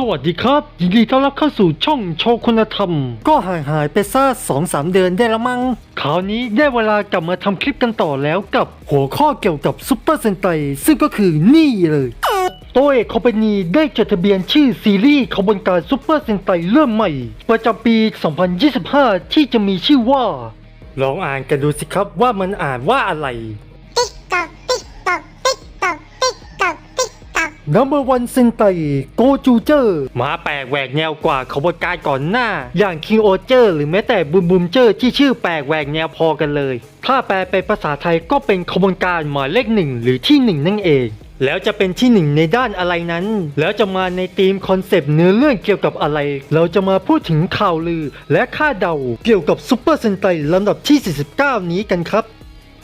สวัสดีครับ ยินดีต้อนรับเข้าสู่ช่องโชว์คุณธรรม ก็ห่างหายไปซะสองสามเดือนได้แล้วมั้งคราวนี้ได้เวลากลับมาทำคลิปกันต่อแล้วกับหัวข้อเกี่ยวกับซุปเปอร์เซนไตซึ่งก็คือนี่เลยโตเอกคอมพานีได้จดทะเบียนชื่อซีรีส์ขบวนการซุปเปอร์เซนไตเริ่มใหม่ ประจำปี 2025 ที่จะมีชื่อว่า ลองอ่านกันดูสิครับว่ามันอ่านว่าอะไร Number One เซนไตโกจูเจอร์มาแปลกแหวกแนวกว่าขบวนการก่อนหน้า อย่างคิงโอเจอร์หรือแม้แต่บุมบุมเจอร์ที่ชื่อแปลกแหวกแนวพอกันเลย ถ้าแปลเป็นภาษาไทยก็เป็นขบวนการหมายเลขหนึ่งหรือที่หนึ่งนั่นเองแล้วจะเป็นที่หนึ่งในด้านอะไรนั้น แล้วจะมาในธีมคอนเซปต์เนื้อเรื่องเกี่ยวกับอะไร เราจะมาพูดถึงข่าวลือและค่าเดา เกี่ยวกับซุปเปอร์เซนไตลำดับที่ 49 นี้กันครับ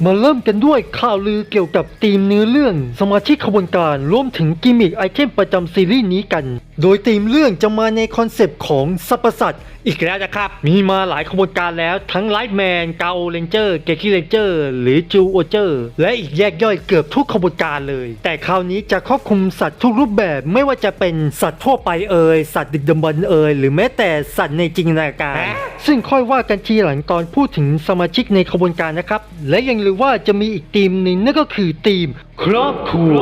มาเริ่มกันด้วยข่าวลือเกี่ยวกับธีมเนื้อเรื่อง สมาชิกขบวนการรวมถึงกิมมิคไอเทมประจำซีรีส์นี้กันโดยธีมเรื่องจะมาในคอนเซปต์ของสัปสัตว์อีกแล้วนะครับ มีมาหลายขบวนการแล้วทั้งไลท์แมนกาโอเรนเจอร์เกคิเรนเจอร์หรือจูโอเจอร์และอีกแยกย่อยเกือบทุกขบวนการเลย แต่คราวนี้จะครอบคลุมสัตว์ทุกรูปแบบไม่ว่าจะเป็นสัตว์ทั่วไปเอ่ยสัตว์ดึกดำบรรพ์เอ่ยหรือแม้แต่สัตว์ในจินตนาการ ซึ่งค่อยว่ากันทีหลังตอนพูดถึงสมาชิกในขบวนการนะครับ และยังลือว่าจะมีอีกทีมหนึ่งนั่นก็คือทีม ครอบครัว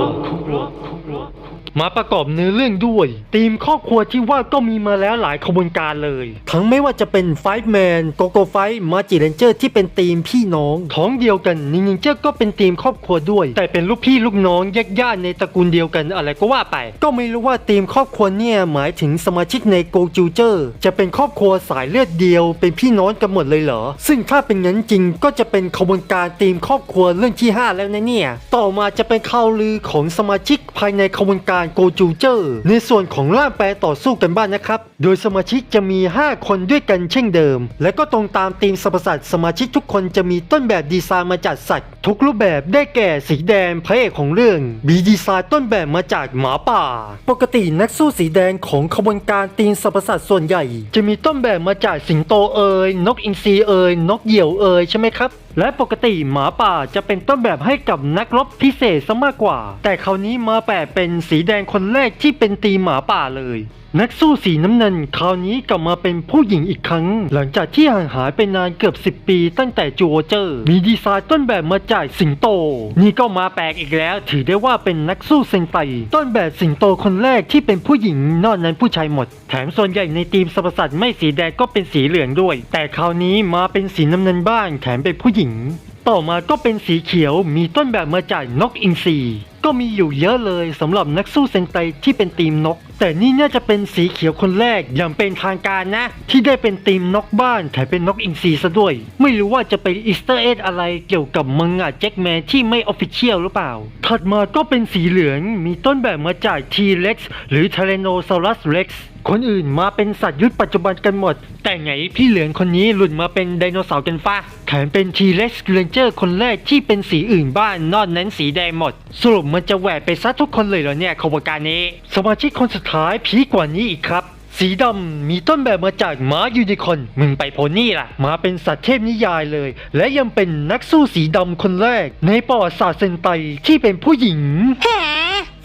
มาประกอบเนื้อเรื่องด้วยทีมครอบครัวที่ว่าก็มีมาแล้วหลายขบวนการเลย ทั้งไม่ว่าจะเป็นไฟแมนโกโกไฟมาจิเรนเจอร์ที่เป็นทีมพี่น้อง ท้องเดียวกันนิงนิงเจอร์ก็เป็นทีมครอบครัวด้วย แต่เป็นลูกพี่ลูกน้องแยกญาติในตระกูลเดียวกันอะไรก็ว่าไป ก็ไม่รู้ว่าทีมครอบครัวเนี่ยหมายถึงสมาชิกในโกจูเจอร์ จะเป็นครอบครัวสายเลือดเดียว เป็นพี่น้องกันหมดเลยเหรอ ซึ่งถ้าเป็นงั้นจริงก็จะเป็นขบวนการทีมครอบครัวเรื่องที่ 5 แล้วนะเนี่ย ต่อมาจะเป็นข่าวลือของสมาชิกภายในขบวนการโกจูเจอร์ในส่วนของร่างแปรต่อสู้กันบ้างนะครับ โดยสมาชิกจะมี 5 คนด้วยกันเช่นเดิม และก็ตรงตามทีมสรรพสัตว์สมาชิกทุกคนจะมีต้นแบบดีไซน์มาจากสัตว์ ทุกรูปแบบได้แก่สีแดงพระเอกของเรื่องมีดีไซน์ต้นแบบมาจากหมาป่า ปกตินักสู้สีแดงของขบวนการทีมสรรพสัตว์ส่วนใหญ่ จะมีต้นแบบมาจากสิงโตเอ่ยนกอินทรีเอ่ยนกเหยี่ยวเอ่ยใช่ไหมครับและปกติหมาป่าจะเป็นต้นแบบให้กับนักรบพิเศษซะมากกว่า แต่คราวนี้มาแปะเป็นสีแดงคนแรกที่เป็นตีหมาป่าเลย นักสู้สีน้ำเงินคราวนี้กลับมาเป็นผู้หญิงอีกครั้ง หลังจากที่ห่างหายไปนานเกือบ 10 ปีตั้งแต่จูโอเจอร์ มีดีไซน์ต้นแบบมาจากสิงโต นี่ก็มาแปลกอีกแล้ว ถือได้ว่าเป็นนักสู้เซนไตต้นแบบสิงโตคนแรกที่เป็นผู้หญิงนอกนั้นผู้ชายหมด แถมส่วนใหญ่ในทีมสรรพสัตว์ไม่สีแดงก็เป็นสีเหลืองด้วย แต่คราวนี้มาเป็นสีน้ำเงินบ้างแถมเป็นผู้หญิง ต่อมาก็เป็นสีเขียวมีต้นแบบมาจากนกอินทรี ก็มีอยู่เยอะเลยสำหรับนักสู้เซนไตที่เป็นทีมนก แต่นี่น่าจะเป็นสีเขียวคนแรกอย่างเป็นทางการนะ ที่ได้เป็นทีมนกบ้านแถมเป็นนกอินทรีซะด้วย ไม่รู้ว่าจะเป็นอีสเตอร์เอ็ดอะไรเกี่ยวกับมังงะแจ็คแมนที่ไม่ออฟฟิเชียลหรือเปล่า ถัดมาก็เป็นสีเหลืองมีต้นแบบมาจาก T-Rex หรือ Tyrannosaurus Rex คนอื่นมาเป็นสัตว์ยุคปัจจุบันกันหมด แต่ไงพี่เหลืองคนนี้หลุดมาเป็นไดโนเสาร์กันฟ้าแถมเป็น T-Rex Ranger คนแรกที่เป็นสีอื่นบ้านนอกนั้นสีแดงหมดสรุปมันจะแหวกไปซะทุกคนเลยเหรอเนี่ยขบวนการนี้ สมาชิกคนสุดท้ายพีกว่านี้อีกครับ สีดำมีต้นแบบมาจากม้ายูนิคอนมึงไปโพนี่ล่ะมาเป็นสัตว์เทพนิยายเลย และยังเป็นนักสู้สีดำคนแรก ในประวัติศาสตร์เซนไตที่เป็นผู้หญิง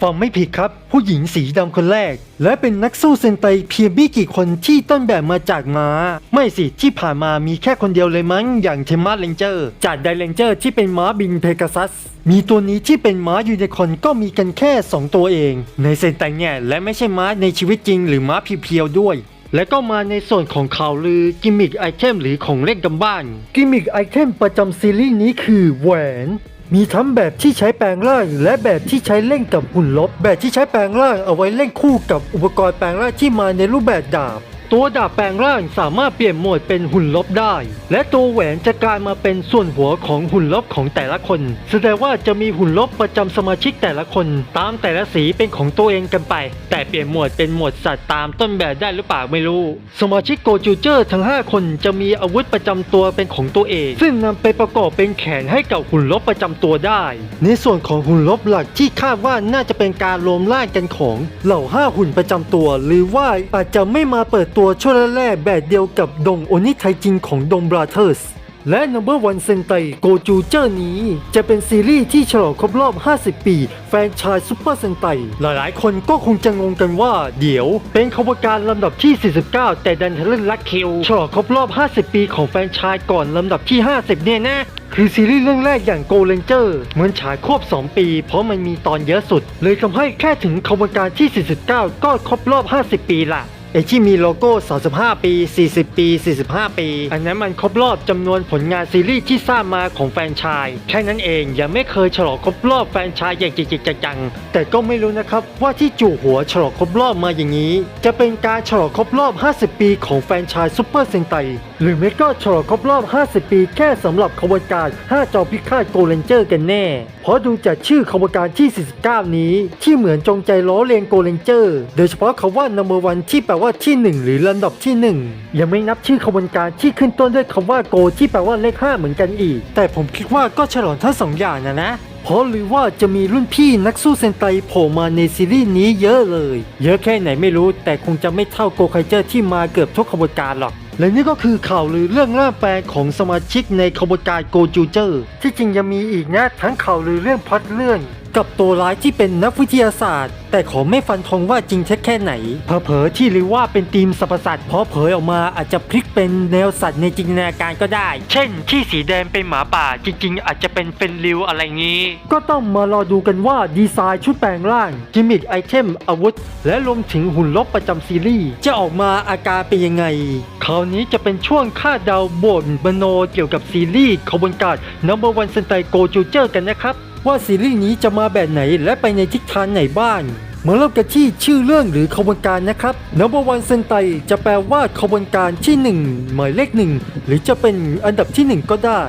ฟังไม่ผิดครับ ผู้หญิงสีดำคนแรก และเป็นนักสู้เซนไตเพียงไม่กี่คนที่ต้นแบบมาจากม้า ไม่สิที่ผ่านมามีแค่คนเดียวเลยมั้ง อย่างเทมมาเลนเจอร์จากไดเลนเจอร์ที่เป็นม้าบินเพกาซัส มีตัวนี้ที่เป็นม้ายูนิคอร์นก็มีกันแค่ 2 ตัวเอง ในเซนไตเนี่ยและไม่ใช่ม้าในชีวิตจริงหรือม้าเพียวๆด้วยและก็มาในส่วนของข่าวลือกิมมิคไอเทมหรือของเล่นกันบ้าน กิมมิคไอเทมประจำซีรีส์นี้คือแหวน มีทั้งแบบที่ใช้แปลงร่างและแบบที่ใช้เล่นกับหุ่นลบ แบบที่ใช้แปลงร่างเอาไว้เล่นคู่กับอุปกรณ์แปลงร่างที่มาในรูปแบบดาบ ตัวดาบแปลงร่างสามารถเปลี่ยนโหมดเป็นหุ่นลบได้ และตัวแหวนจะกลายมาเป็นส่วนหัวของหุ่นลบของแต่ละคน แสดงว่าจะมีหุ่นลบประจำสมาชิกแต่ละคน ตามแต่ละสีเป็นของตัวเองกันไป แต่เปลี่ยนโหมดเป็นโหมดสัตว์ตามต้นแบบได้หรือเปล่าไม่รู้ สมาชิกโกจูเจอร์ทั้ง 5 คนจะมีอาวุธประจำตัวเป็นของตัวเอง ซึ่งนำไปประกอบเป็นแขนให้กับหุ่นลบประจำตัวได้ ในส่วนของหุ่นลบหลักที่คาดว่าน่าจะเป็นการรวมร่างกันของเหล่าห้าหุ่นประจำตัว หรือว่าอาจจะไม่มาเปิดตัวช่วแรกแบบเดียวกับดงโอนิไทจินของดงบราเธอร์สและ Number One Sentai Go j u j e r นี้ จะเป็นซีรีส์ที่ฉลองครบรอบ 50 ปี แฟนชายซูเปอร์เซนไตหลายๆ คนก็คงจะงงกันว่า เดี๋ยว เป็นขบวนการลำดับที่ 49 แต่ดันทะลึ่งลักคิวฉลองครบรอบ 50 ปีของแฟนชายก่อนลำดับที่ 50 เนี่ยนะคือซีรีส์เรื่องแรกอย่าง Go Ranger เหมือนฉายควบ2 ปี เพราะมันมีตอนเยอะสุด เลยทำให้แค่ถึงขบวนการที่ 49 ก็ครบรอบ 50 ปีละ ไอที่มีโลโก้ 35 ปี 40 ปี 45 ปี อันนั้นมันครบรอบจำนวนผลงานซีรีส์ที่สร้างมาของแฟนชาย แค่นั้นเองยังไม่เคยฉลองครบรอบแฟนชายอย่างจริงจังๆแต่ก็ไม่รู้นะครับว่าที่จู่หัวฉลองครบรอบมาอย่างนี้ จะเป็นการฉลองครบรอบ 50 ปีของแฟนชายซูเปอร์เซนไตหรือไม่ก็ฉลองครบรอบ 50 ปีแค่สำหรับขบวนการ 5 จอพิฆาตโกเลนเจอร์กันแน่ เพราะดูจากชื่อขบวนการที่ 49 นี้ ที่เหมือนจงใจล้อเลียนโกเลนเจอร์ โดยเฉพาะคำว่า number one ที่แปลว่าที่ 1 หรือลำดับที่ 1 ยังไม่นับชื่อขบวนการที่ขึ้นต้นด้วยคำว่าโกที่แปลว่าเลข 5 เหมือนกันอีก แต่ผมคิดว่าก็ฉลองทั้งสองอย่างนะนะเพราะหรือว่าจะมีรุ่นพี่นักสู้เซนไตโผล่มาในซีรีส์นี้เยอะเลย เยอะแค่ไหนไม่รู้แต่คงจะไม่เท่าโกไคเจอร์ที่มาเกือบทุกขบวนการหรอก และนี่ก็คือข่าวลือเรื่องล่าแปลของสมาชิกในขบวนการโกจูเจอร์ ที่จริงยังมีอีกนะทั้งข่าวลือเรื่องพล็อดเรื่อง กับตัวร้ายที่เป็นนักวิทยาศาสตร์ แต่ขอไม่ฟันธงว่าจริงเท็จแค่ไหน เผลอๆที่หรือว่าเป็นทีมสรรพสัตว์เพราะเผยออกมาอาจจะพลิกเป็นแนวสัตว์ในจินตนาการก็ได้ เช่น ที่สีแดงเป็นหมาป่าจริง ๆ อาจจะเป็นเฟนริวอะไรงี้ ก็ต้องมารอดูกันว่าดีไซน์ชุดแปลงร่างกิมมิคไอเทมอาวุธ และรวมถึงหุ่นลบประจำซีรีส์จะออกมาอาการเป็นยังไง คราวนี้จะเป็นช่วงคาดเดาบทมโนเกี่ยวกับซีรีส์ขบวนการ Number One Sentai Go j u j e r กันนะครับ ว่าซีรีส์นี้จะมาแบบไหนและไปในทิศทางไหนบ้างมาเริ่มกันที่ชื่อเรื่องหรือขบวนการนะครับ Number One Sentai จะแปลว่าขบวนการที่ 1 หมายเลขหนึ่งหรือจะเป็นอันดับที่ 1 ก็ได้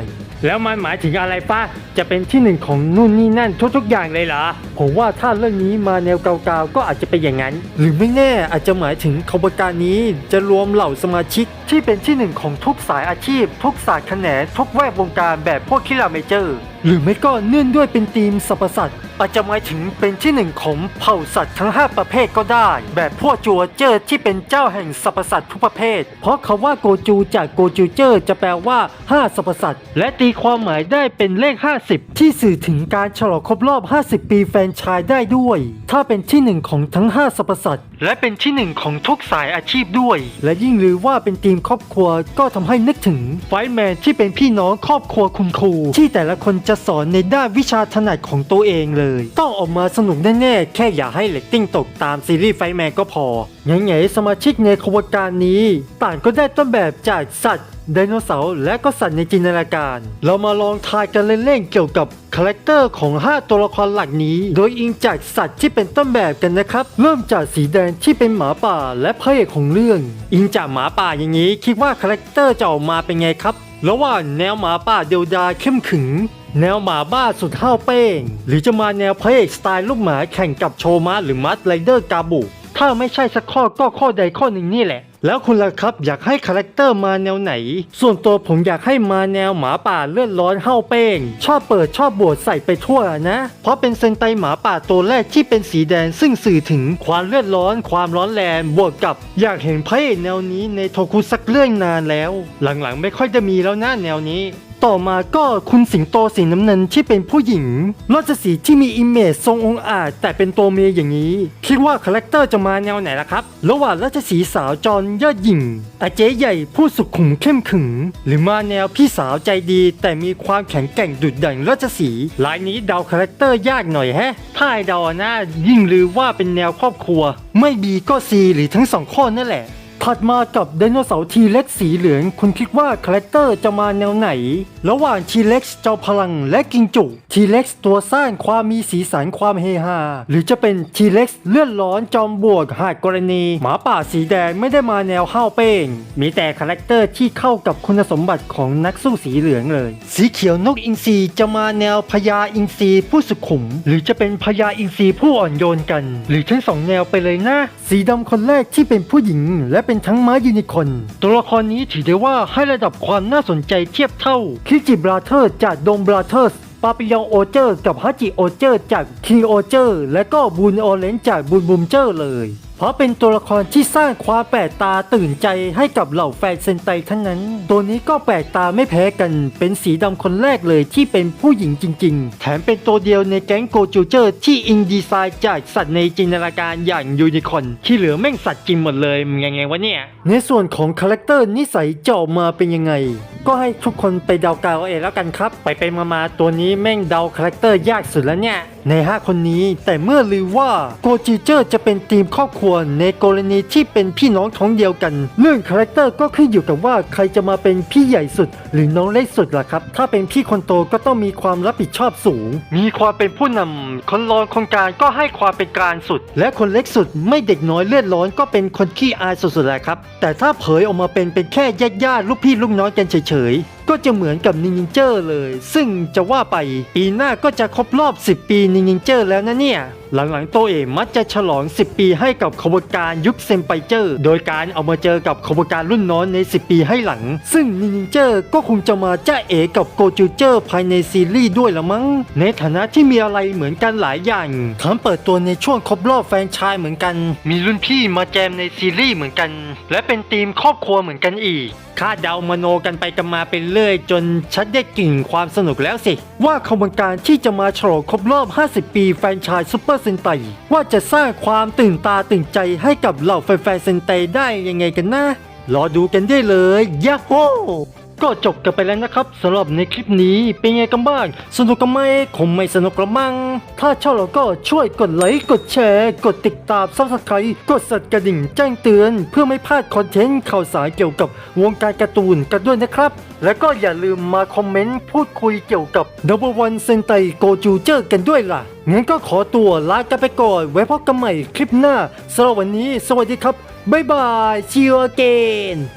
แล้วมันหมายถึงอะไรป้าจะเป็นที่หนึ่งของนู่นนี่นั่นทุกๆอย่างเลยเหรอ ผมว่าถ้าเรื่องนี้มาแนวเกาๆก็อาจจะเป็นอย่างนั้น หรือไม่แน่อาจจะหมายถึงขบวนการนี้จะรวมเหล่าสมาชิก ที่เป็นที่หนึ่งของทุกสายอาชีพ ทุกศาสตร์แขนงทุกแวดวงการแบบพวกคิราเมเจอร์หรือไม่ก็เนื่องด้วยเป็นทีมสรรพสัตว์อาจจะหมายถึงเป็นที่หนึ่งของเผ่าสัตว์ทั้ง 5 ประเภทก็ได้ แบบพวกจัวเจอร์ที่เป็นเจ้าแห่งสรรพสัตว์ทุกประเภท เพราะคำว่าโกจูจากโกจูเจอร์จะแปลว่า 5สรรพสัตว์และตีความหมายได้เป็นเลข 50 ที่สื่อถึงการฉลองครบรอบ 50 ปีแฟนชายได้ด้วย ถ้าเป็นที่หนึ่งของทั้ง 5สรรพสัตว์และเป็นที่หนึ่งของทุกสายอาชีพด้วย และยิ่งหรือว่าเป็นทีมครอบครัวก็ทำให้นึกถึงไฟแมนที่เป็นพี่น้องครอบครัวคุณครู ที่แต่ละคนจะสอนในด้านวิชาถนัดของตัวเองเลย ต้องออกมาสนุกแน่ๆ แค่อย่าให้เลตติ้งตกตามซีรีส์ไฟแมนก็พอไงสมาชิกในขบวนการนี้ ต่างก็ได้ต้นแบบจากสัตว์ ไดโนเสาร์และก็สัตว์ในจินตนาการ เรามาลองทายกันเล่นๆเกี่ยวกับคาแรคเตอร์ของ 5 ตัวละครหลักนี้ โดยอิงจากสัตว์ที่เป็นต้นแบบกันนะครับ เริ่มจากสีแดงที่เป็นหมาป่าและพระเอกของเรื่อง อิงจากหมาป่าอย่างนี้ คิดว่าคาแรคเตอร์จะออกมาเป็นไงครับ ระหว่างแนวหมาป่าเดียวดายเข้มขึง แนวหมาบ้าสุดห้าวเป้ง หรือจะมาแนวพระเอกสไตล์ลูกหมาแข่งกับโชมาหรือมัดไรเดอร์กาบุ ถ้าไม่ใช่สักข้อก็ข้อใดข้อหนึ่งนี่แหละ แล้วคุณล่ะครับอยากให้คาแรคเตอร์มาแนวไหน ส่วนตัวผมอยากให้มาแนวหมาป่าเลือดร้อนห้าเป้ง ชอบเปิดชอบบวชใส่ไปทั่วนะ เพราะเป็นเซนไตหมาป่าตัวแรกที่เป็นสีแดงซึ่งสื่อถึงความเลือดร้อน ความร้อนแรงบวกกับ อยากเห็นพระเอกแนวนี้ในโทคุสักเรื่องนานแล้ว หลังๆ ไม่ค่อยจะมีแล้วนะแนวนี้ ต่อมาก็คุณสิงโตสีน้ำเงินที่เป็นผู้หญิงราชสีที่มีอิมเมจทรงองอาจ แต่เป็นตัวเมียอย่างนี้ คิดว่าคาแรคเตอร์จะมาแนวไหนล่ะครับ ระหว่างราชสีสาวจรยอดหญิงอาเจ๊ใหญ่ผู้สุขุมเข้มขึง หรือมาแนวพี่สาวใจดี แต่มีความแข็งแกร่งดุดดั่งราชสีลายนี้เดาคาแรคเตอร์ยากหน่อยแฮะถ้าเดานะยิ่งลือว่าเป็นแนวครอบครัว ไม่บีก็ซีหรือทั้งสองข้อนั่นแหละ ถัดมากับไดโนเสาร์ทีเล็กสีเหลือง คุณคิดว่าคาแรคเตอร์จะมาแนวไหน ระหว่างทีเล็กเจ้าพลังและกิงจุทีเล็กตัวสร้างความมีสีสันความเฮฮา หรือจะเป็นทีเล็กเลือดร้อนจอมบวกหากกรณี หมาป่าสีแดงไม่ได้มาแนวห้าวเป้ง มีแต่คาแรคเตอร์ที่เข้ากับคุณสมบัติของนักสู้สีเหลืองเลย สีเขียวนกอินทรีจะมาแนวพญาอินทรีผู้สุขุม หรือจะเป็นพญาอินทรีผู้อ่อนโยนกัน หรือทั้งสองแนวไปเลยนะ สีดำคนแรกที่เป็นผู้หญิงและเป็นทั้งม้ายูนิคอนตัวละครนี้ถือได้ว่าให้ระดับความน่าสนใจเทียบเท่า คิจิบราเธอร์จากดงบราเธอร์สปาปิยองโอเจอร์ กับฮัจิโอเจอร์ จากคิงโอเจอร์ และก็บูนโอเลนจากบูนบูมเจอร์เลย เพราะเป็นตัวละครที่สร้างความแปลกตาตื่นใจให้กับเหล่าแฟนเซนไตทั้งนั้น ตัวนี้ก็แปลกตาไม่แพ้กัน เป็นสีดำคนแรกเลยที่เป็นผู้หญิงจริง ๆ แถมเป็นตัวเดียวในแก๊งโกจูเจอร์ที่อิงดีไซน์จากสัตว์ในจินตนาการอย่างยูนิคอร์นที่เหลือแม่งสัตว์จริงหมดเลยยังไงวะเนี่ย ในส่วนของคาแรคเตอร์นิสัยจะออกมาเป็นยังไง ก็ให้ทุกคนไปเดาเกาเอาเองแล้วกันครับ ไปไปมามาตัวนี้แม่งเดาคาแรคเตอร์ยากสุดแล้วเนี่ยใน 5 คนนี้แต่เมื่อลือว่าโกจิเจอร์จะเป็นทีมครอบครัวในกรณีที่เป็นพี่น้องท้องเดียวกัน เรื่องคาแรคเตอร์ก็ขึ้นอยู่กับว่าใครจะมาเป็นพี่ใหญ่สุด หรือน้องเล็กสุดล่ะครับ ถ้าเป็นพี่คนโตก็ต้องมีความรับผิดชอบสูง มีความเป็นผู้นำคนรองคนกลางก็ให้ความเป็นกลางสุด และคนเล็กสุดไม่เด็กน้อยเลือดร้อนก็เป็นคนขี้อายสุดๆแหละครับแต่ถ้าเผยออกมาเป็นเป็นแค่ญาติญาติๆลูกพี่ลูกน้องกันเฉยๆ ก็จะเหมือนกับนินเจอร์เลย ซึ่งจะว่าไปปีหน้าก็จะครบรอบ 10 ปีนินเจอร์แล้วนะเนี่ย หลังๆโตเอมักจะฉลอง 10 ปีให้กับขบวนการยุคเซมไปเจอร์ โดยการเอามาเจอกับขบวนการรุ่นน้องใน 10 ปีให้หลัง ซึ่งนินเจอร์ก็คงจะมาจ้าเอกับโกจูเจอร์ภายในซีรีส์ด้วยละมั้ง ในฐานะที่มีอะไรเหมือนกันหลายอย่างทั้งเปิดตัวในช่วงครบรอบแฟนชายเหมือนกัน มีรุ่นพี่มาแจมในซีรีส์เหมือนกัน และเป็นทีมครอบครัวเหมือนกันอีก คาดเดามโนกันไปกันมาเป็นเรื่อย จนชัดได้กลิ่นความสนุกแล้วสิ ว่าขบวนการที่จะมาฉลองครบรอบ 50 ปีแฟนชายซูเปอร์เซนไตว่าจะสร้างความตื่นตาตื่นใจให้กับเหล่าแฟนๆเซนไตได้ยังไงกันนะรอดูกันได้เลยยะโฮ ก็จบกันไปแล้วนะครับสำหรับในคลิปนี้เป็นไงกันบ้าง สนุกกันไหมคงไม่สนุกละมั้งถ้าชอบเราก็ช่วยกดไลค์กดแชร์ กดติดตามซับสไครต์กดสั่นกระดิ่งแจ้งเตือน เพื่อไม่พลาดคอนเทนต์ข่าวสารเกี่ยวกับวงการการ์ตูนกันด้วยนะครับ แล้วก็อย่าลืมมาคอมเมนต์พูดคุยเกี่ยวกับ Double One Sentai Go j u j e r กันด้วยล่ะงั้นก็ขอตัวลากันไปก่อนไว้พบกันใหม่คลิปหน้าสำหรับวันนี้ สวัสดีครับบ๊ายบาย See you again